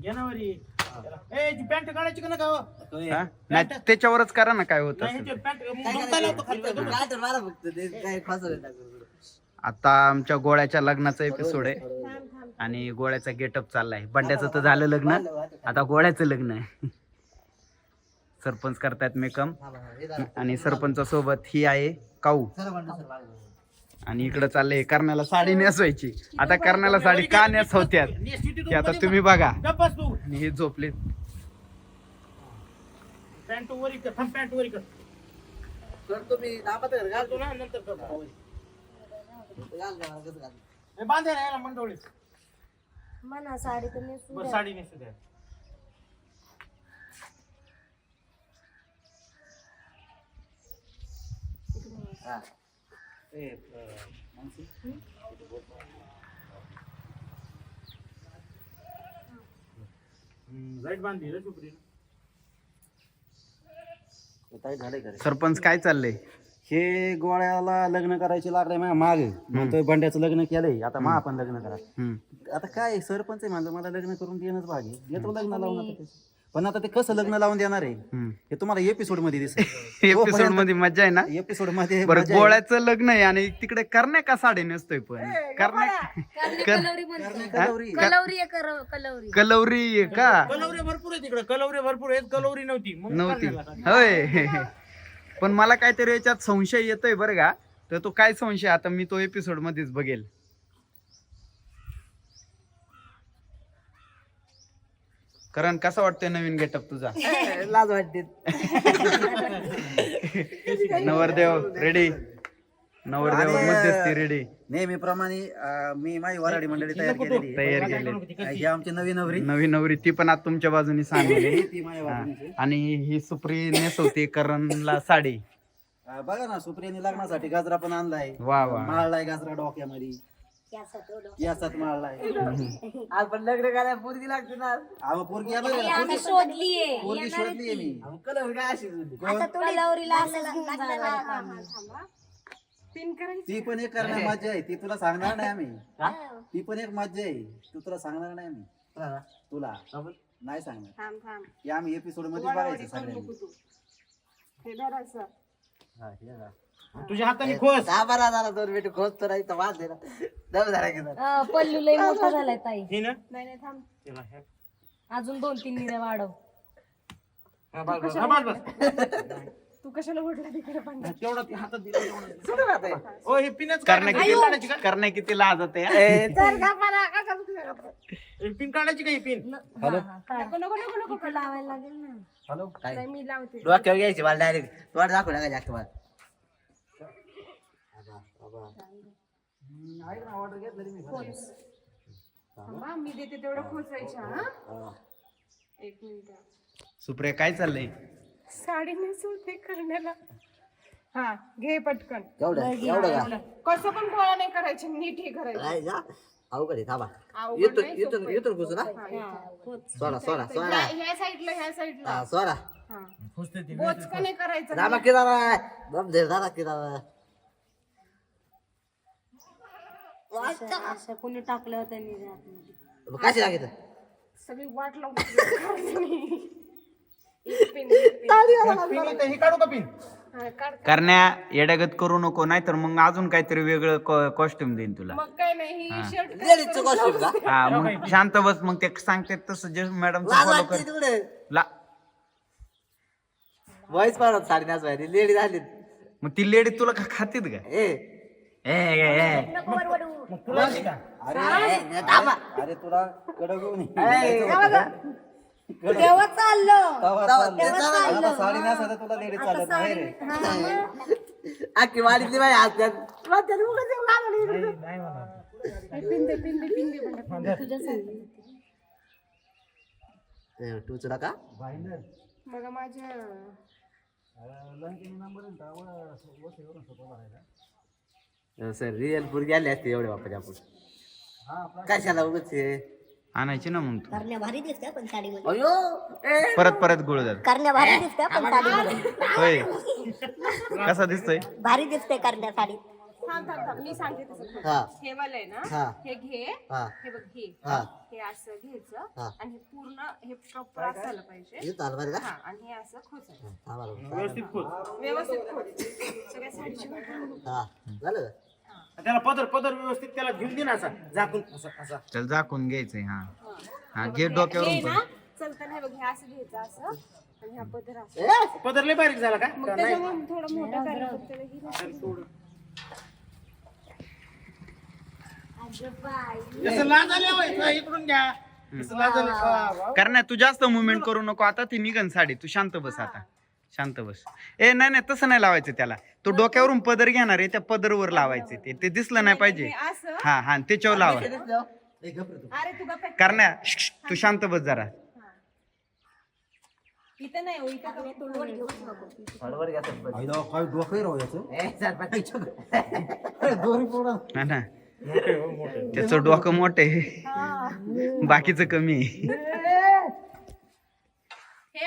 घेणारी ए. ती पॅन्ट काढायची का नका हो? हा? नाही त्याच्यावरच करा ना काय होत असेल पॅन्ट खाली आता आमच्या गोळ्याच्या लग्नाचा एपिसोड आहे. आणि गोळ्याचा गेटअप चाललाय. बंड्याचं तर झालं लग्न. आता गोळ्याचं लग्न आहे. सरपंच करतायत मेकअप. आणि सरपंचासोबत ही आहे काऊ. आणि इकडं चाललंय करण्याला साडी नेसवायची. आता करण्याला साडी का नेसवत्यात? ते आता तुम्ही बघा. आणि हे झोपले. पॅन्ट वरी कर थांब पॅन्ट वरी कर घालतो ना नंतर बांधे ना मंडोळी साडी तर नेसू बस द्या. साडी नेसू द्या. लाइट बांधली रे सुप्रीन सरपंच काय चाललंय? हे गोळ्याला लग्न करायचे लागले माझ्या मागे. म्हणतोय बंड्याचं लग्न केलंय. आता मा पण लग्न करा. हम्म. आता काय सरपंच आहे माझं मला लग्न करून देणंच भाग आहे. देतो लग्न लावून आता. पण आता ते कसं लग्न लावून देणार आहे? हम्म. हे तुम्हाला एपिसोडमध्ये दिसेल. एपिसोडमध्ये मजा आहे ना? एपिसोडमध्ये बरं मजा आहे. गोळ्याचं लग्न आहे आणि तिकडे करण्या का साडी नेसतोय पण? करण्या करणे कलवरी का कलवरे भरपूर आहे तिकडे. कलवरे भरपूर आहेत कलवरी नव्हती. मग नव्हती? होय. पण मला काहीतरी याच्यात संशय येतोय बरं का? तर तो काय संशय? आता मी तो एपिसोड मध्येच बघेल. कारण कसा वाटतोय नवीन गेटअप तुझा? लाज वाटते. नवरदेव रेडी नवरदेव आणि- मध्यस्थी रेडी नेहमीप्रमाणे अं, मी माझी वराडी मंडळी तयार केलेली आहे. तयार केले. ही आमची नवी नवरी. नवी नवरी ती पण आज तुमच्या बाजूने सांगली. ती माझ्या बाजूची. आणि ही सुप्री नेसवते करणला साडी. अं, बघा ना सुप्रियाने लग्नासाठी गाजरा पण आणलाय. वा वा. माळलाय गाजरा डोक्यामध्ये. केसात माळलाय आपण लग्न करायला पोरगी लागते ना अहो पोरगी आलो आम्ही शोधलीये. पोरगी मी. आता घेऊन जायला लागतं आम्ही. ती पण एक करणार मजा आहे. ती तुला सांगणार नाही आम्ही. ती पण एक मजा आहे. तू तुला सांगणार नाही आम्ही. तुला. नाही सांगणार. हे आम्ही एपिसोडमध्ये बघायचं सगळ्यांनी. हा, हे बघा. तुझ्या हाताने खोस. अं, पल्लू लय मोठा झालाय ताई. हे ना? नाही नाही थांब. हे- अजून दोन तीन निऱ्या वाढव. हा, बस, बस, हा, बस, बस. तेवढा ते हातात दिला, तेवढा दिला. ओ हे पिण्याचं काय करण्या नाही, पिन काढायची किती का? करण्या किती लाजत आहे हे पिन काढायची का ही लावायला लागेल ना. हॅलो काय? मी लावते. डोक्यावर घ्यायची? मला डायरेक्ट तोड दाखवू नका जास्त मला. मी देते तेवढं हा. एक मिनिट. सुप्रिया काय चाललंय? साडी नेसवते करण्याला. हा घे पटकन. एवढं एवढं का? कसं पण गोळा नाही करायचे नीट हे करायचं. काय जा. अवघड आहे थांबा. अवघड इथून नाही, इथून इथून घुसू ना सोडा सोडा सोडा. ह्या- ह्या साईडला ह्या साईडला. हा, सोडा. हा. बोचका नाही करायचं? रामा दम दादा असं असं कोणी टाकलं होतं. कशी लागित सगळी वाट लावून एक पिन, एक पिन. पिन इथं, ही काढू का पिन हा, काढ. करण्या येड्यागत करू नको नाहीतर मग अजून काहीतरी वेगळं कॉस्ट्युम देईन तुला. मग काय नाही ही शर्ट लेडीजचं कॉस्ट्युम का? हा मग शांत बस मग ते सांगते तसं जे मॅडम लाज फॉलो वाटते कर. तिकडे. ला. वॉइस पाडत साडी नाचवायची लेडीज आली मग ती लेडी तुला का खातीत का? ए. ए, ए, ए. मग तुला येते का ए, ए, थांबा. अरे तुला कडक तेव्हा चाललं. आता साडी नाही तुला लेडीज चालत नाही रे. अख्खी वाडीतली बाई म्हणलं. तुझ्या का? बघा माझ्या सर रिअल पुरगी आली असते एवढे बापाचे आपण कशाला उगच हे? आणायची ना मग तू. करण्या भारी दिसते पण साडीमध्ये. अयो! ए, परत परत गुळ जात करण्या भारी दिसते पण साडीमध्ये. होय. कसा दिसतोय? भारी दिसते करण्या साडी थांब थांब थांब. मी सांगते तसं. हा. हे वाला आहे ना हा. घे. हा. हे बघ हे हा. हे असं घ्यायचं हा. आणि हे पूर्ण हे प्रॉपर असायला पाहिजे. हे चालू बरं का? हा आणि हे असं खोचायचं. हा. व्यवस्थित खोल व्यवस्थित खोच. सगळ्या साडीची वाट हा. झालं का? त्याला पदर पदर व्यवस्थित त्याला घेऊन दे ना असा. झाकून असा असा. चल झाकून घ्यायचंय हा. हा. घे डोक्यावरून हे पण. ना चलताना हे बघ हे असं घ्यायचं असं. आणि हा पदर असं. पदर लय बारीक झाला का? मग त्याच्यामुळे थोडं मोठं त्याला ही जसं लाजाले होय, इथं इकडून घ्या. जसं लाजाले वा, वा. कारण तू जास्त मुवमेंट करू नको आता ती निघन साडी. तू शांत बस आता. शांत बस. ए नाही नाही तसं नाही लावायचं त्याला. तो डोक्यावरून पदर घेणार आहे त्या पदरवर लावायचे ते. ते दिसलं नाही पाहिजे. हे असं हा हा त्याच्यावर लावा. ए, रे तू. अरे तू गप्प करण्या तू शांत बस जरा. इथं नाही हो इथं कमी तोंडवर घेऊच नको बरोबर घ्या सरपंच. आईला काय डोकं राहू याचं ए, सरपंच. दोरी पोळा हा ना. त्याचं डोकं मोठं आहे. बाकीचं कमी हे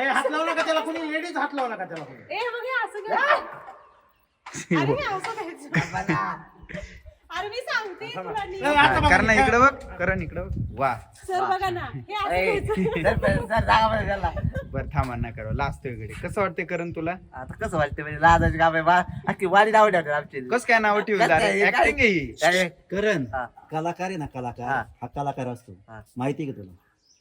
हा, हात लावला का त्याला कोणी? लेडीज हात लावला का त्याला कोणी? ए बघ हे असं घ्यायचं. अरे मी सांगते तुला नीट. करण इकडं. बघ करण इकडं बघ. वा. सर बघा ना हे असं त्याला. बर थांबा ना करो. लास्ट इकडे कसं वाटतंय करण तुला? आता कसं वाटतं म्हणजे लाजाची काम आहे बा. अख्खी वाडी नाव ठेवतात आमची. कस काय नाव ऍक्टिंग आहे ही. करण हा. कलाकार आहे ना कलाकार. हा. हा कलाकार असतो. हा. माहिती आहे का तुला?